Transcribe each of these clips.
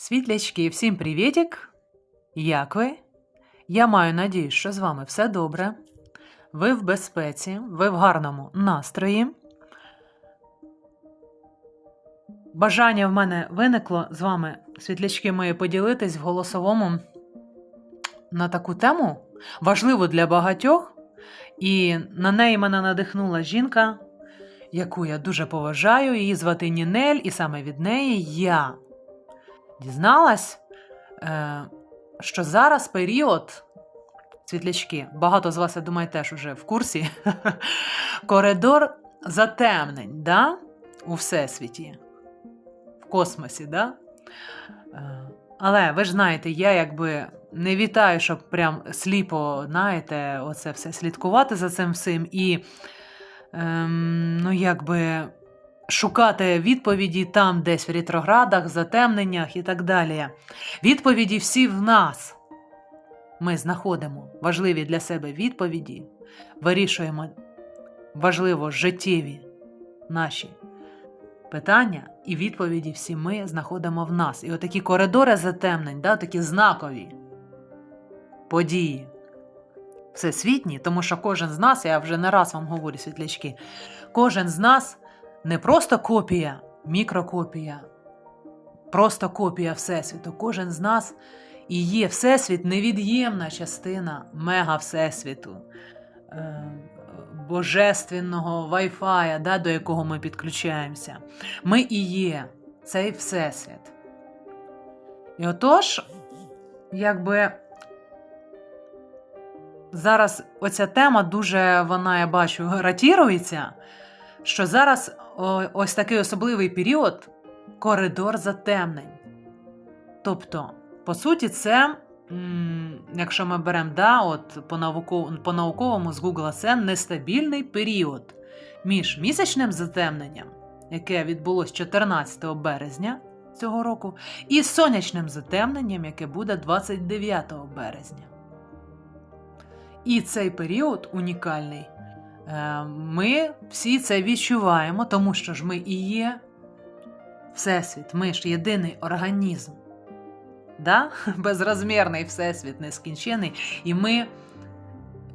Світлячки, всім привітик! Як ви? Я маю надію, що з вами все добре. Ви в безпеці, ви в гарному настрої. Бажання в мене виникло з вами, світлячки мої, поділитись в голосовому на таку тему, важливу для багатьох, і на неї мене надихнула жінка, яку я дуже поважаю. Її звати Нінель, і саме від неї я дізналась, е, що зараз період, світлячки, багато з вас, я думаю, теж уже в курсі, коридор затемнень да? у Всесвіті, в космосі. Да? Е, Але ви ж знаєте, я якби не вітаю, щоб прям сліпо, знаєте, оце все слідкувати за цим всім і, ем, ну, якби шукати відповіді там, десь в ретроградах, затемненнях і так далі. Відповіді всі в нас. Ми знаходимо важливі для себе відповіді, вирішуємо важливо життєві наші питання, і відповіді всі ми знаходимо в нас. І отакі коридори затемнень, да, такі знакові події. Всесвітні, тому що кожен з нас, я вже не раз вам говорю, світлячки, кожен з нас не просто копія, мікрокопія, просто копія Всесвіту. Кожен з нас і є Всесвіт невід'ємна частина мега Всесвіту, е, божественного Wi-Fi, да, до якого ми підключаємося. Ми і є цей Всесвіт. І отож, якби. Зараз оця тема дуже, вона, я бачу, ратірується, що зараз ось такий особливий період коридор затемнень. Тобто, по суті, це, якщо ми беремо да, от, по, науковому, по науковому з Гугла, це нестабільний період між місячним затемненням, яке відбулось 14 березня цього року, і сонячним затемненням, яке буде 29 березня. І цей період унікальний. Е, Ми всі це відчуваємо, тому що ж ми і є Всесвіт, ми ж єдиний організм. Да? Безрозмірний Всесвіт нескінчений. І ми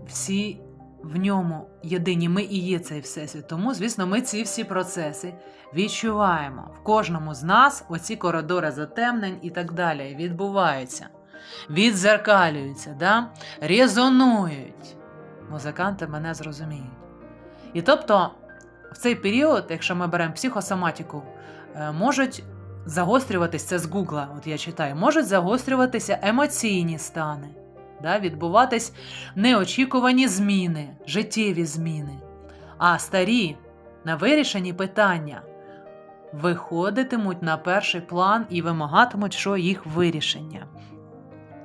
всі в ньому єдині, ми і є цей Всесвіт. Тому, звісно, ми ці всі процеси відчуваємо. В кожному з нас оці коридори затемнень і так далі відбуваються відзеркалюються, да? резонують. Музиканти мене зрозуміють. І тобто, в цей період, якщо ми беремо психосоматику, е, можуть загострюватися це з Гугла, от я читаю, можуть загострюватися емоційні стани, да? відбуватись неочікувані зміни, життєві зміни. А старі на вирішені питання виходитимуть на перший план і вимагатимуть, що їх вирішення.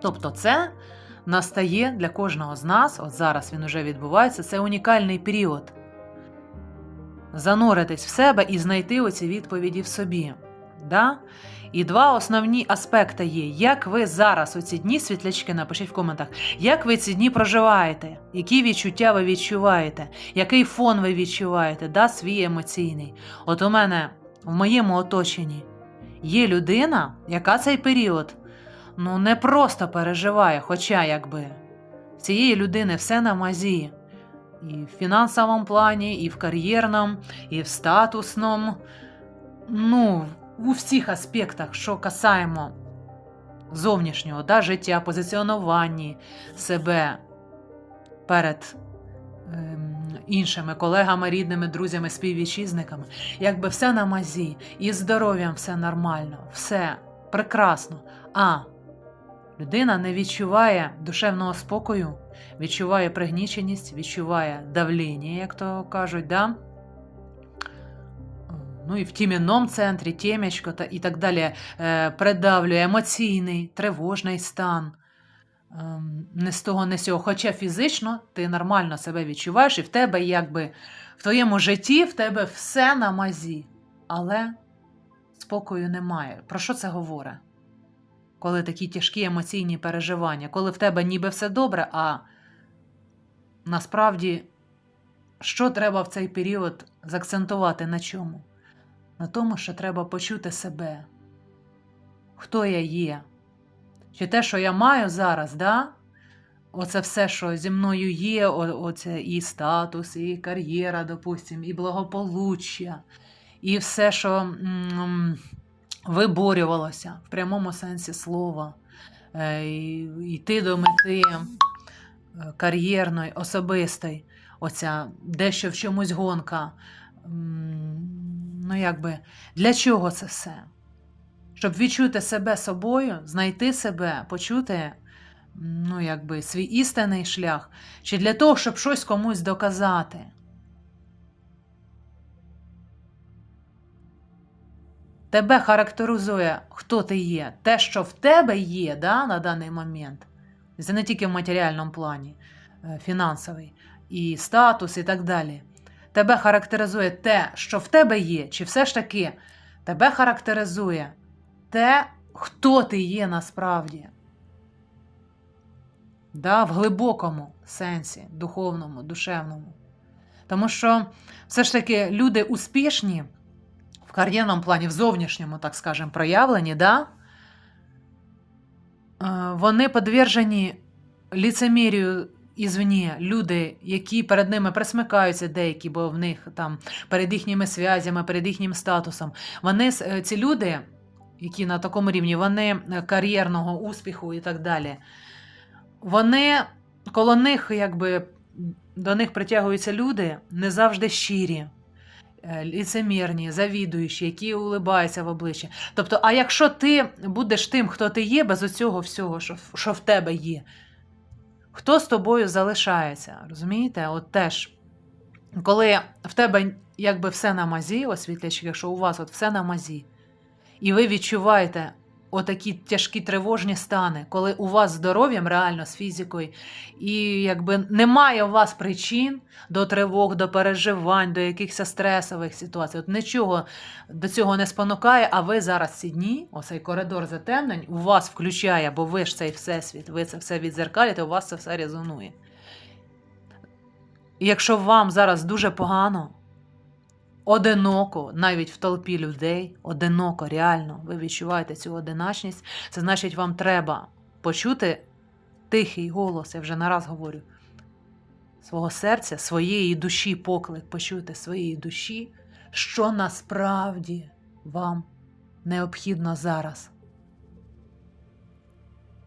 Тобто, це настає для кожного з нас, от зараз він уже відбувається, це унікальний період. Зануритись в себе і знайти оці відповіді в собі. Да? І два основні аспекти є. Як ви зараз у ці дні, світлячки, напишіть в коментах, як ви ці дні проживаєте, які відчуття ви відчуваєте, який фон ви відчуваєте, да, свій емоційний. От у мене в моєму оточенні є людина, яка цей період ну не просто переживає, хоча якби цієї людини все на мазі. І в фінансовому плані, і в кар'єрному, і в статусному. Ну, у всіх аспектах, що касаємо зовнішнього да, життя, позиціонування себе перед іншими колегами, рідними, друзями, співвітчизниками, якби все на мазі, і здоров'ям все нормально, все прекрасно. А Людина не відчуває душевного спокою, відчуває пригніченість, відчуває давлення, як то кажуть, да? ну і в тімінному центрі, тємячко та і так далі е, придавлює емоційний, тривожний стан. Е, не з того, не з цього. Хоча фізично ти нормально себе відчуваєш, і в тебе якби в твоєму житті в тебе все на мазі, але спокою немає. Про що це говорить? коли такі тяжкі емоційні переживання, коли в тебе ніби все добре, а насправді, що треба в цей період заакцентувати на чому? На тому, що треба почути себе. хто я є. Чи те, що я маю зараз, да? Оце все, що зі мною є, оце і статус, і кар'єра, допустим, і благополуччя, і все, що м, виборювалося в прямому сенсі слова, е, йти до мети е, кар'єрної, особистої, оця дещо в чомусь гонка. Ну, якби, для чого це все? Щоб відчути себе собою, знайти себе, почути ну, якби, свій істинний шлях, чи для того, щоб щось комусь доказати. Тебе характеризує, хто ти є, те, що в тебе є да, на даний момент. Це не тільки в матеріальному плані, е, фінансовий, і статус, і так далі. Тебе характеризує те, що в тебе є, чи все ж таки тебе характеризує те, хто ти є насправді. Да, в глибокому сенсі, духовному, душевному. Тому що все ж таки люди успішні в кар'єрному плані, в зовнішньому, так скажемо, проявленні, да, вони подвержені ліцемірію ізвні люди, які перед ними присмикаються деякі, бо в них там перед їхніми зв'язями, перед їхнім статусом. Вони е, ці люди, які на такому рівні, вони е, кар'єрного успіху і так далі. Вони коло них, якби до них притягуються люди не завжди щирі, е, ліцемірні, завідуючі, які улибаються в обличчя. Тобто, а якщо ти будеш тим, хто ти є, без оцього всього, що, що в тебе є, хто з тобою залишається? Розумієте? От теж, коли в тебе якби все на мазі, освітлячки, якщо у вас от все на мазі, і ви відчуваєте отакі тяжкі тривожні стани, коли у вас здоров'ям реально з фізикою, і якби немає у вас причин до тривог, до переживань, до якихось стресових ситуацій. От нічого до цього не спонукає, а ви зараз ці дні, оцей коридор затемнень, у вас включає, бо ви ж цей всесвіт, ви це все відзеркалюєте, у вас це все резонує. І якщо вам зараз дуже погано, одиноко, навіть в толпі людей, одиноко, реально, ви відчуваєте цю одиначність, це значить, вам треба почути тихий голос, я вже не раз говорю, свого серця, своєї душі, поклик почути своєї душі, що насправді вам необхідно зараз.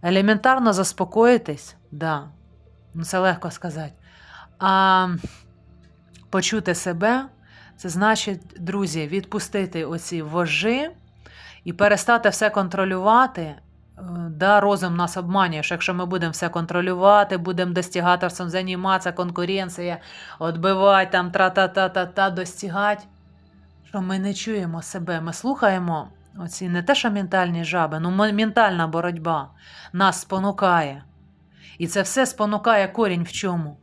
Елементарно заспокоїтись, да, ну це легко сказати. А почути себе це значить, друзі, відпустити оці вожі і перестати все контролювати. Е, Да, розум нас обманює, що якщо ми будемо все контролювати, будемо достигаторством займатися, конкуренція, відбивати там тра-та-та-та-та, достигати, що ми не чуємо себе. Ми слухаємо оці не те, що ментальні жаби, ну ментальна боротьба нас спонукає. І це все спонукає корінь в чому?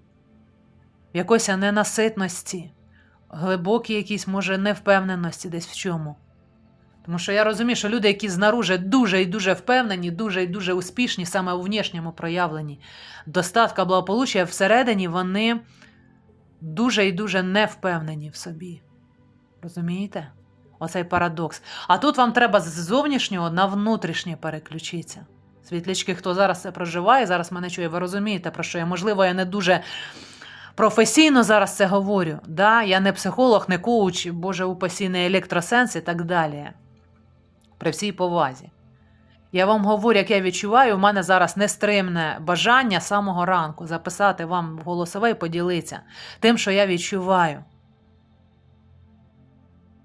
В якоїсь ненаситності, глибокій якійсь, може, невпевненості десь в чому. Тому що я розумію, що люди, які знаружи дуже і дуже впевнені, дуже і дуже успішні, саме у внішньому проявленні достатка благополуччя, всередині вони дуже і дуже не впевнені в собі. Розумієте? Оцей парадокс. А тут вам треба з зовнішнього на внутрішнє переключитися. Світлячки, хто зараз це проживає, зараз мене чує, ви розумієте, про що я. Можливо, я не дуже професійно зараз це говорю. Да? Я не психолог, не коуч, Боже, упасі, не електросенс і так далі. При всій повазі. Я вам говорю, як я відчуваю, у мене зараз нестримне бажання самого ранку записати вам голосове і поділитися тим, що я відчуваю.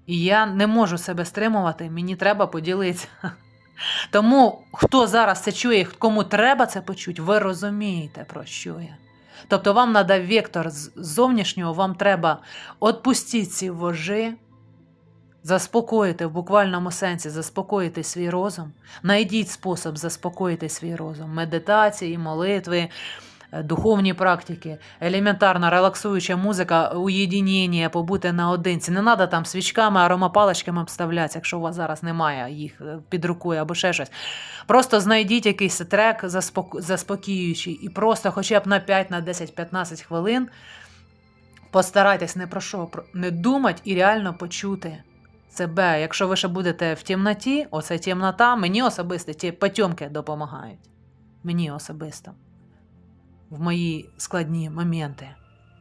І я не можу себе стримувати, мені треба поділитися. Тому, хто зараз це чує, кому треба це почути, ви розумієте, про що я. Тобто вам треба вектор з зовнішнього, вам треба відпустити ці вожі, заспокоїти в буквальному сенсі, заспокоїти свій розум. Найдіть спосіб заспокоїти свій розум. Медитації, молитви, духовні практики, елементарна релаксуюча музика, уєдінення, побути наодинці. Не треба там свічками, аромапаличками обставлятися, якщо у вас зараз немає їх е, під рукою або ще щось. Просто знайдіть якийсь трек заспокіюючий і просто хоча б на 5, на 10, 15 хвилин постарайтесь не про що, не думати і реально почути себе, якщо ви ще будете в темноті, оце темнота, мені особисто ті потьомки допомагають. Мені особисто. В мої складні моменти.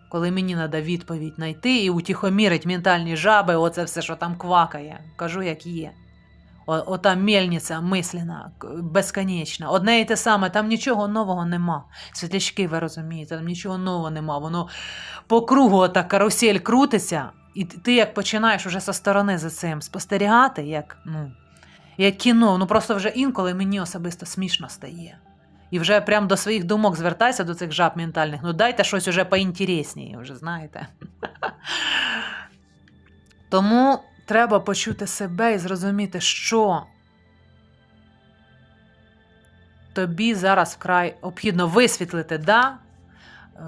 Коли мені треба відповідь знайти і утихомірить ментальні жаби, оце все, що там квакає. Кажу, як є. О, ота мельниця мислена, безконечна. Одне і те саме, там нічого нового нема. Світлячки, ви розумієте, там нічого нового нема. Воно по кругу ота карусель крутиться, і ти як починаєш уже со сторони за цим спостерігати, як, ну, як кіно, ну просто вже інколи мені особисто смішно стає. І вже прям до своїх думок звертайся до цих жаб ментальних. Ну дайте щось уже поінтересніше, вже знаєте. Тому треба почути себе і зрозуміти, що тобі зараз вкрай необхідно висвітлити, да?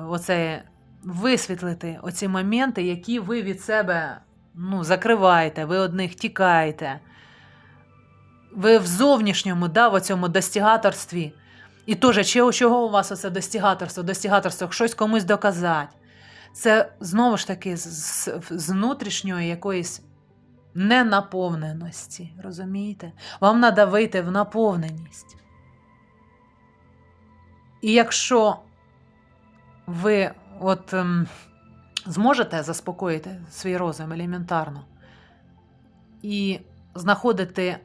Оце, висвітлити оці моменти, які ви від себе ну, закриваєте, ви од них тікаєте. Ви в зовнішньому, да, в оцьому достігаторстві. І теж, чого, у вас оце достігаторство? Достігаторство, щось комусь доказати. Це знову ж таки з, з внутрішньої якоїсь ненаповненості. Розумієте? Вам треба вийти в наповненість. І якщо ви от ем, зможете заспокоїти свій розум елементарно і знаходити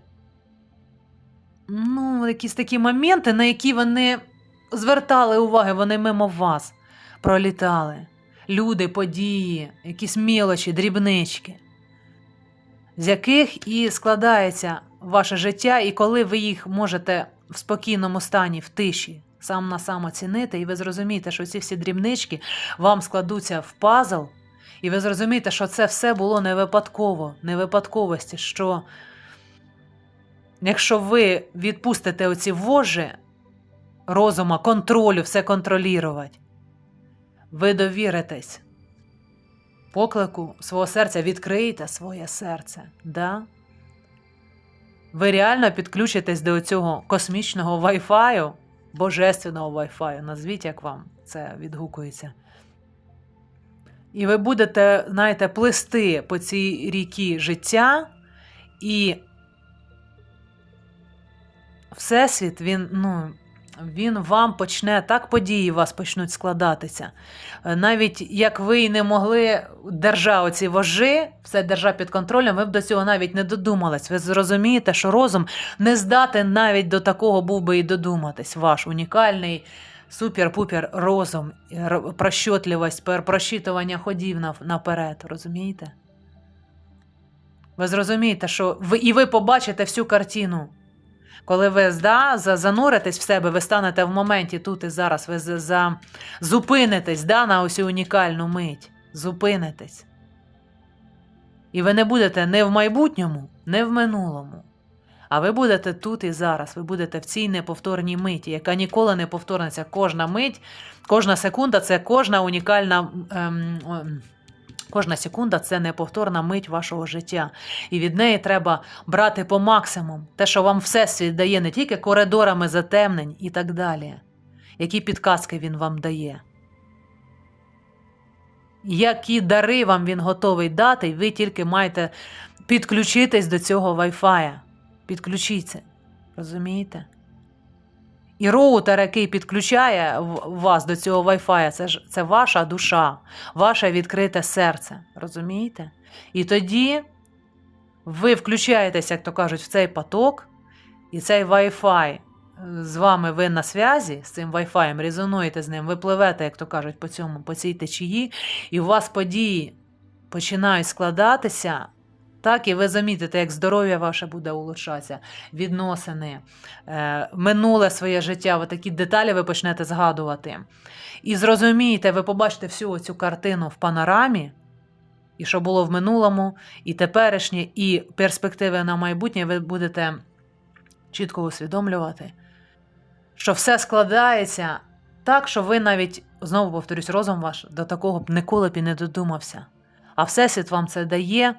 ну, якісь такі моменти, на які вони звертали увагу, вони мимо вас пролітали. Люди, події, якісь мілочі, дрібнички, з яких і складається ваше життя, і коли ви їх можете в спокійному стані, в тиші, сам на сам оцінити, і ви зрозумієте, що ці всі дрібнички вам складуться в пазл, і ви зрозумієте, що це все було не випадково, не випадковості, що якщо ви відпустите оці вожі розума, контролю, все контролювати, ви довіритесь поклику свого серця, відкриєте своє серце. Да? Ви реально підключитесь до цього космічного вайфаю, божественного вайфаю, назвіть, як вам це відгукується. І ви будете, знаєте, плисти по цій рікі життя, і Всесвіт, він, ну, він вам почне, так події у вас почнуть складатися. Е, Навіть як ви й не могли держа оці вожі, все держа під контролем, ви б до цього навіть не додумались. Ви зрозумієте, що розум не здатен навіть до такого був би і додуматись. Ваш унікальний супер-пупер розум, пер- просчитування ходів наперед, розумієте? Ви зрозумієте, що ви, і ви побачите всю картину. Коли ви да, зануритесь в себе, ви станете в моменті тут і зараз, ви за, зупинитесь да, на ось унікальну мить. Зупинитесь. І ви не будете не в майбутньому, не в минулому. А ви будете тут і зараз. Ви будете в цій неповторній миті, яка ніколи не повториться. Кожна мить, кожна секунда це кожна унікальна. Ем, Кожна секунда це неповторна мить вашого життя. І від неї треба брати по максимум те, що вам всесвіт дає не тільки коридорами затемнень і так далі, які підказки він вам дає. Які дари вам він готовий дати, ви тільки маєте підключитись до цього Wi-Fi. Підключіться. Розумієте? І роутер, який підключає вас до цього Wi-Fi, це ж це ваша душа, ваше відкрите серце. Розумієте? І тоді ви включаєтесь, як то кажуть, в цей поток, і цей Wi-Fi е, з вами ви на зв'язі з цим Wi-Fi, резонуєте з ним, ви пливете, як то кажуть, по цьому, по цій течії, і у вас події починають складатися. Так, і ви замітите, як здоров'я ваше буде улучшатися, відносини, е, минуле своє життя, ви такі деталі ви почнете згадувати. І зрозумієте, ви побачите всю цю картину в панорамі, і що було в минулому, і теперішнє, і перспективи на майбутнє, ви будете чітко усвідомлювати, що все складається так, що ви навіть, знову повторюсь, розум ваш до такого б ніколи б і не додумався. А Всесвіт вам це дає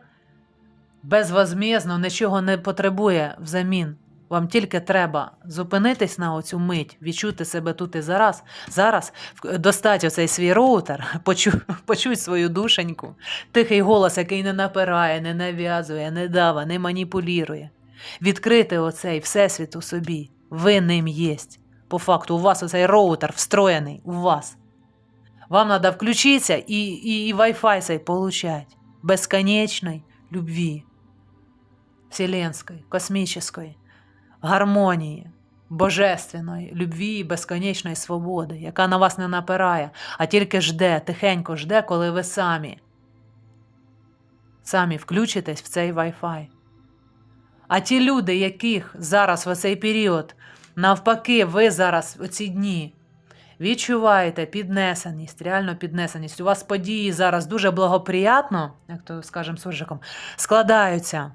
безвозмізно, нічого не потребує взамін. Вам тільки треба зупинитись на оцю мить, відчути себе тут і зараз, зараз достать оцей свій роутер, почу, почуть свою душеньку, тихий голос, який не напирає, не нав'язує, не дава, не маніпулює. Відкрити оцей всесвіт у собі. Ви ним єсть. По факту, у вас оцей роутер встроєний у вас. Вам треба включитися і, і, і Wi-Fi цей получать. Безконечной любви. Вселенской, космической, гармонії, божественної любві і безконечної свободи, яка на вас не напирає, а тільки жде, тихенько жде, коли ви самі. Самі включитесь в цей Wi-Fi. А ті люди, яких зараз в цей період, навпаки, ви зараз в ці дні відчуваєте піднесеність, реально піднесеність. У вас події зараз дуже благоприятно, як то скажемо суржиком, складаються.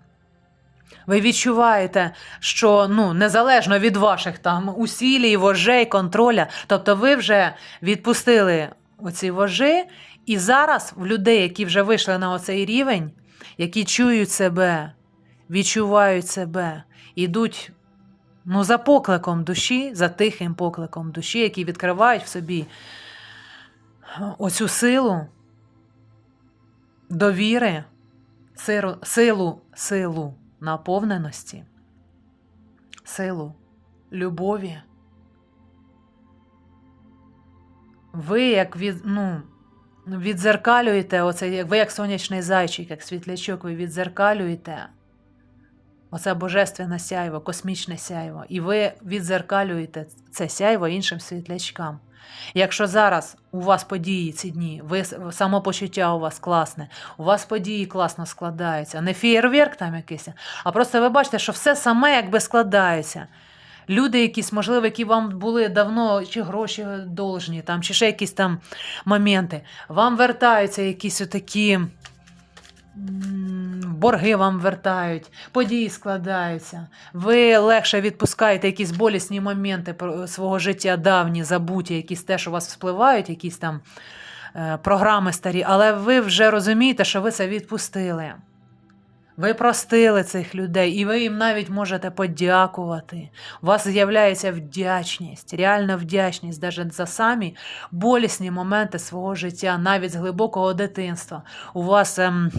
Ви відчуваєте, що ну, незалежно від ваших там усілій, вожей, контроля, тобто ви вже відпустили оці вожі, і зараз в людей, які вже вийшли на оцей рівень, які чують себе, відчувають себе, ідуть ну, за покликом душі, за тихим покликом душі, які відкривають в собі оцю силу довіри, силу, силу наповненості, силу любові. Ви як від, ну, відзеркалюєте оце, ви як сонячний зайчик, як світлячок, ви відзеркалюєте оце божественне сяйво, космічне сяйво, і ви відзеркалюєте це сяйво іншим світлячкам. Якщо зараз у вас події ці дні, ви самопочуття у вас класне, у вас події класно складаються, не фієрверк там якийсь, а просто ви бачите, що все саме якби складається. Люди якісь, можливо, які вам були давно чи гроші должні, там, чи ще якісь там моменти, вам вертаються якісь отакі борги вам вертають, події складаються. Ви легше відпускаєте якісь болісні моменти свого життя давні, забуті, якісь теж у вас вспливають, якісь там е, програми старі, але ви вже розумієте, що ви це відпустили. Ви простили цих людей, і ви їм навіть можете подякувати. У вас з'являється вдячність, реальна вдячність навіть за самі болісні моменти свого життя, навіть з глибокого дитинства. У вас. Ем,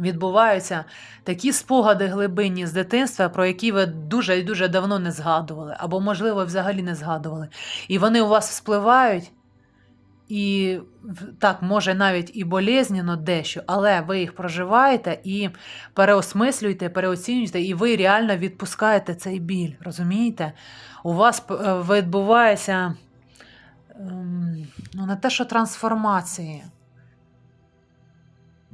відбуваються такі спогади глибинні з дитинства, про які ви дуже і дуже давно не згадували, або, можливо, взагалі не згадували. І вони у вас вспливають, і так, може, навіть і болезненно дещо, але ви їх проживаєте і переосмислюєте, переоцінюєте, і ви реально відпускаєте цей біль. Розумієте? У вас відбувається ну, не те, що трансформації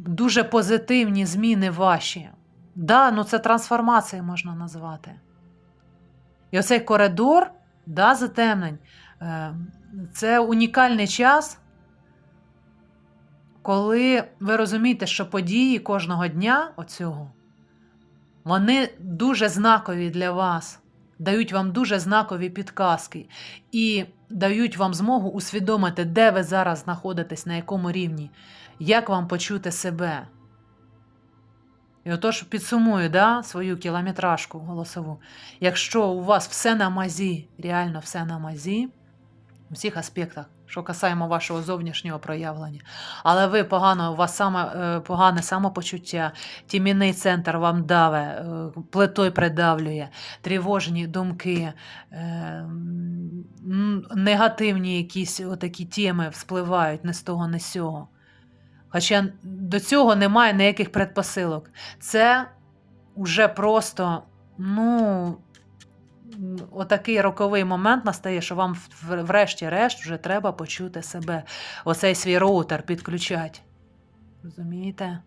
дуже позитивні зміни ваші. Да, ну це трансформація можна назвати. І оцей коридор да, затемнень е, це унікальний час, коли ви розумієте, що події кожного дня оцього, вони дуже знакові для вас, дають вам дуже знакові підказки і дають вам змогу усвідомити, де ви зараз знаходитесь, на якому рівні як вам почути себе. І отож підсумую да, свою кілометражку голосову. Якщо у вас все на мазі, реально все на мазі, у всіх аспектах, що касаємо вашого зовнішнього проявлення, але ви погано, у вас саме е, погане самопочуття, тімінний центр вам даве, е, плитою придавлює, тривожні думки, е, негативні якісь отакі теми вспливають не з того, не з сього. Хоча до цього немає ніяких предпосилок. Це вже просто, ну, отакий роковий момент настає, що вам врешті-решт вже треба почути себе. Оцей свій роутер підключати. Розумієте?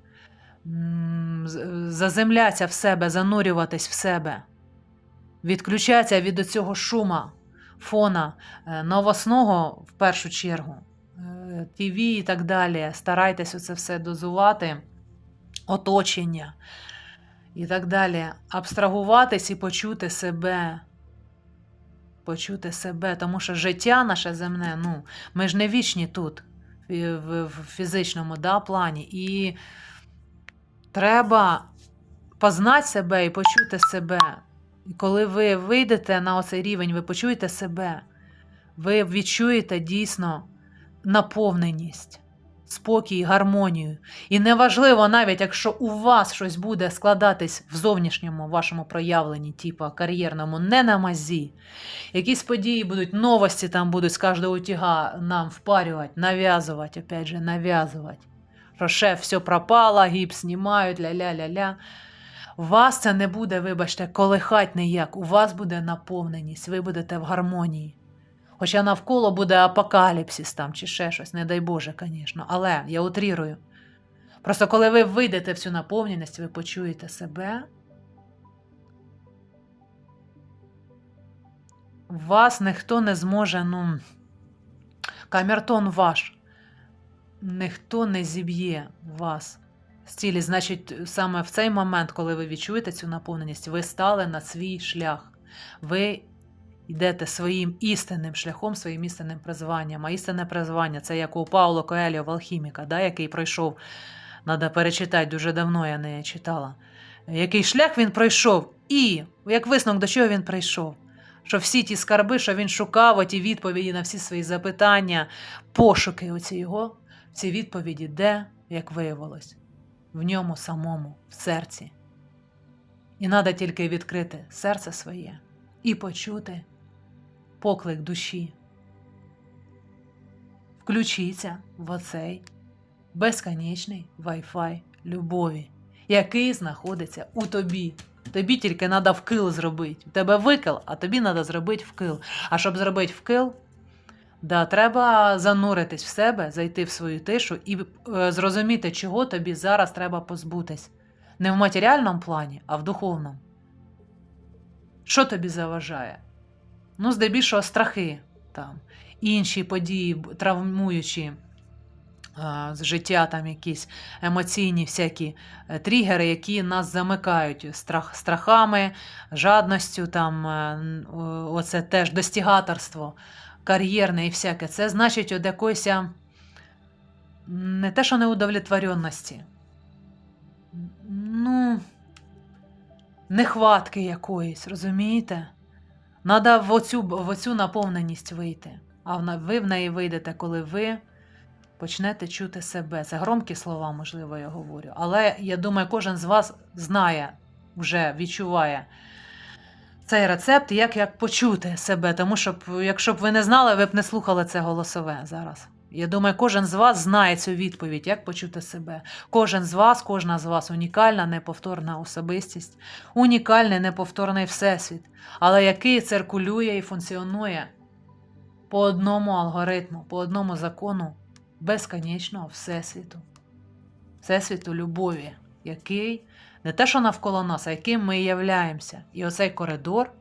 Заземлятися в себе, занурюватись в себе, відключатися від цього шума, фона е, новосного в першу чергу. ТВ і так далі. Старайтеся це все дозувати, оточення і так далі. Абстрагуватись і почути себе. Почути себе, тому що життя наше земне, ну, ми ж не вічні тут, в фізичному да, плані. І треба познати себе і почути себе. І коли ви вийдете на оцей рівень, ви почуєте себе, ви відчуєте дійсно наповненість, спокій, гармонію. І неважливо навіть, якщо у вас щось буде складатись в зовнішньому вашому проявленні, типу кар'єрному, не на мазі. Якісь події будуть, новості там будуть з кожного утяга нам впарювати, нав'язувати, опять же, нав'язувати. Що шеф все пропало, гіпс знімають, ля-ля-ля-ля. Вас це не буде, вибачте, колихать ніяк. У вас буде наповненість, ви будете в гармонії. Хоча навколо буде апокаліпсис там чи ще щось, не дай Боже, звісно. Але я утрірую. Просто коли ви вийдете в цю наповненість, ви почуєте себе. Вас ніхто не зможе, ну, камертон ваш. Ніхто не зіб'є вас з цілі. Значить, саме в цей момент, коли ви відчуєте цю наповненість, ви стали на свій шлях. Ви йдете своїм істинним шляхом, своїм істинним призванням. А істинне призвання це як у Пауло Коеліо алхіміка, да, який пройшов. Треба перечитати, дуже давно я не читала. Який шлях він пройшов, і як висновок до чого він прийшов? Що всі ті скарби, що він шукав, оті відповіді на всі свої запитання, пошуки оці його, ці відповіді, де, як виявилось, в ньому самому, в серці. І треба тільки відкрити серце своє і почути поклик душі. Включіться в оцей безконечний Wi-Fi любові, який знаходиться у тобі. Тобі тільки треба вкил зробити. У тебе викил, а тобі треба зробити вкил. А щоб зробити вкил, да, треба зануритись в себе, зайти в свою тишу і е, зрозуміти, чого тобі зараз треба позбутись. Не в матеріальному плані, а в духовному. Що тобі заважає? Ну, здебільшого, страхи там, інші події, травмуючі з життя, там якісь емоційні всякі е, тригери, які нас замикають страх, страхами, жадністю, там, е, оце теж достігаторство, кар'єрне і всяке. Це значить от якоїсь не те, що неудовлетворенності. Ну, нехватки якоїсь, розумієте? Надо в оцю, в оцю наповненість вийти. А ви в неї вийдете, коли ви почнете чути себе. Це громкі слова, можливо, я говорю. Але я думаю, кожен з вас знає, вже відчуває цей рецепт, як, як почути себе. Тому що, якщо б ви не знали, ви б не слухали це голосове зараз. Я думаю, кожен з вас знає цю відповідь, як почути себе. Кожен з вас, кожна з вас унікальна, неповторна особистість, унікальний неповторний всесвіт, але який циркулює і функціонує по одному алгоритму, по одному закону безконечного всесвіту, всесвіту любові, який не те, що навколо нас, а яким ми являємося. І оцей коридор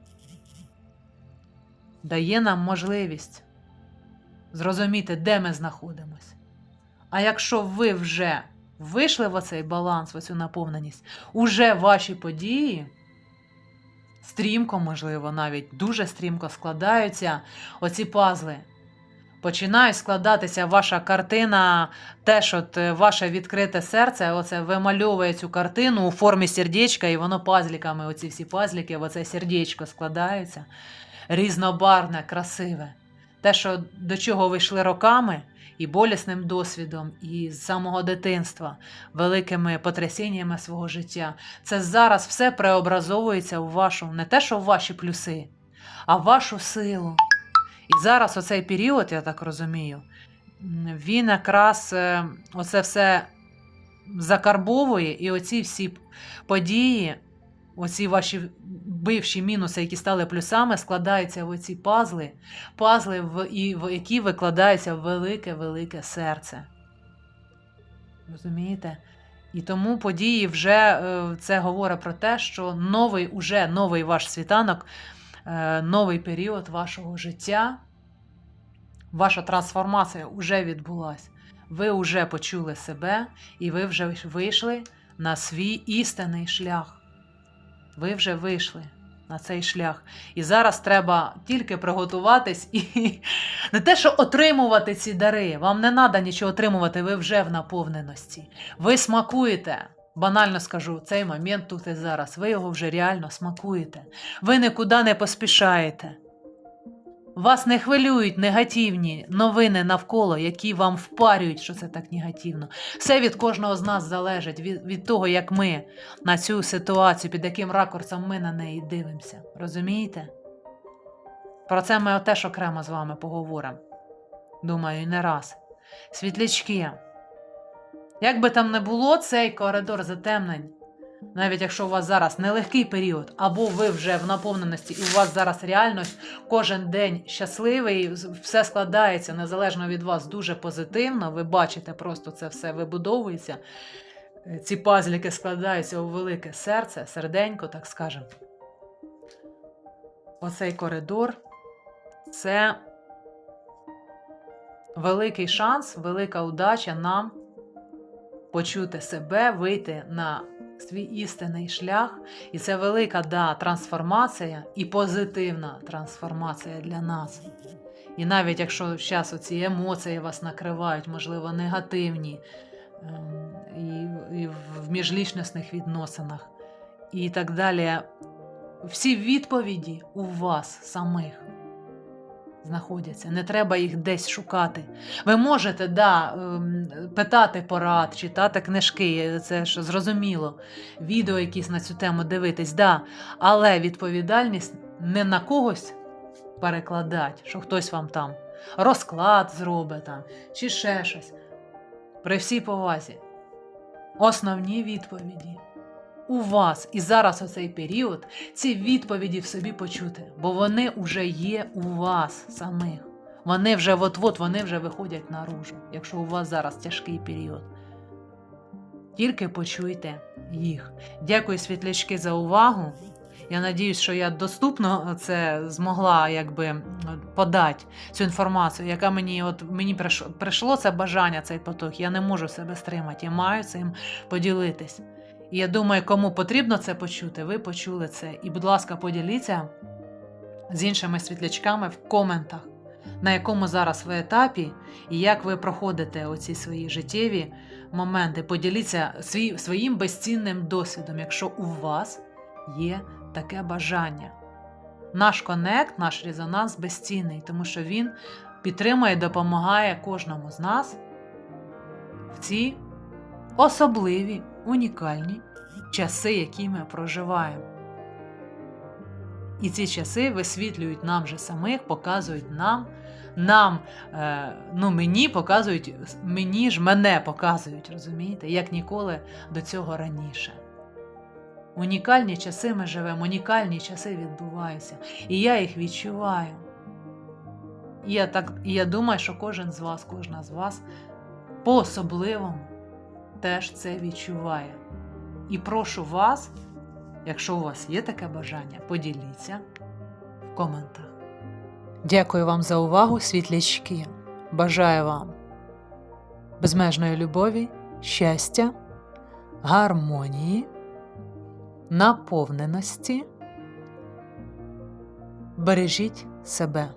дає нам можливість зрозуміти, де ми знаходимося. А якщо ви вже вийшли в оцей баланс, в оцю наповненість, уже ваші події стрімко, можливо, навіть дуже стрімко складаються оці пазли. Починає складатися ваша картина, теж от е, ваше відкрите серце, оце вимальовує цю картину у формі сердечка, і воно пазліками, оці всі пазліки, оце сердечко складаються. Різнобарне, красиве. Те, що до чого ви йшли роками, і болісним досвідом, і з самого дитинства, великими потрясіннями свого життя, це зараз все преобразовується у вашу, не те, що в ваші плюси, а в вашу силу. І зараз оцей період, я так розумію, він якраз е, оце все закарбовує, і оці всі події, оці ваші бивші мінуси, які стали плюсами, складаються в оці пазли, пазли, в, і, в які викладаються в велике-велике серце. Розумієте? І тому події вже е, це говорить про те, що новий, уже новий ваш світанок, е, новий період вашого життя, ваша трансформація вже відбулась. Ви вже почули себе, і ви вже вийшли на свій істинний шлях. Ви вже вийшли на цей шлях. І зараз треба тільки приготуватись і не те, що отримувати ці дари. Вам не треба нічого отримувати, ви вже в наповненості. Ви смакуєте Банально скажу, цей момент тут і зараз. Ви його вже реально смакуєте. Ви нікуди не поспішаєте. Вас не хвилюють негативні новини навколо, які вам впарюють, що це так негативно. Все від кожного з нас залежить, від, від того, як ми на цю ситуацію, під яким ракурсом ми на неї дивимося. Розумієте? Про це ми теж окремо з вами поговоримо. Думаю, і не раз. Світлячки. Як би там не було, цей коридор затемнень, навіть якщо у вас зараз нелегкий період, або ви вже в наповненості, і у вас зараз реально кожен день щасливий, все складається незалежно від вас дуже позитивно. Ви бачите, просто це все вибудовується. Е, Ці пазліки складаються у велике серце, серденько, так скажемо. Оцей коридор це великий шанс, велика удача нам почути себе, вийти на свій істинний шлях. І це велика да, трансформація і позитивна трансформація для нас. І навіть якщо зараз оці емоції вас накривають, можливо, негативні ем, і, і в міжлічностних відносинах, і так далі, всі відповіді у вас самих знаходяться. Не треба їх десь шукати. Ви можете да, ем, питати порад, читати книжки, це ж зрозуміло, відео якісь на цю тему дивитись, да, але відповідальність не на когось перекладати, що хтось вам там розклад зробить там, чи ще щось. При всій повазі. Основні відповіді у вас і зараз у цей період ці відповіді в собі почути, бо вони вже є у вас самих. Вони вже от-от, вони вже виходять наружу, якщо у вас зараз тяжкий період. Тільки почуйте їх. Дякую, світлячки, за увагу. Я надіюсь, що я доступно це змогла якби подати цю інформацію, яка мені от мені прийшло, це бажання, цей поток. Я не можу себе стримати, я маю цим поділитись. І я думаю, кому потрібно це почути, ви почули це. І, будь ласка, поділіться з іншими світлячками в коментах, на якому зараз ви етапі, і як ви проходите оці свої життєві моменти. Поділіться свій, своїм безцінним досвідом, якщо у вас є таке бажання. Наш конект, наш резонанс безцінний, тому що він підтримує, допомагає кожному з нас в ці особливі, унікальні часи, які ми проживаємо. І ці часи висвітлюють нам же самих, показують нам, нам, е, ну мені показують, мені ж мене показують, розумієте, як ніколи до цього раніше. Унікальні часи ми живемо, унікальні часи відбуваються. І я їх відчуваю. І я, так, і я думаю, що кожен з вас, кожна з вас по-особливому теж це відчуває. І прошу вас, якщо у вас є таке бажання, поділіться в коментах. Дякую вам за увагу, світлячки. Бажаю вам безмежної любові, щастя, гармонії, наповненості. Бережіть себе.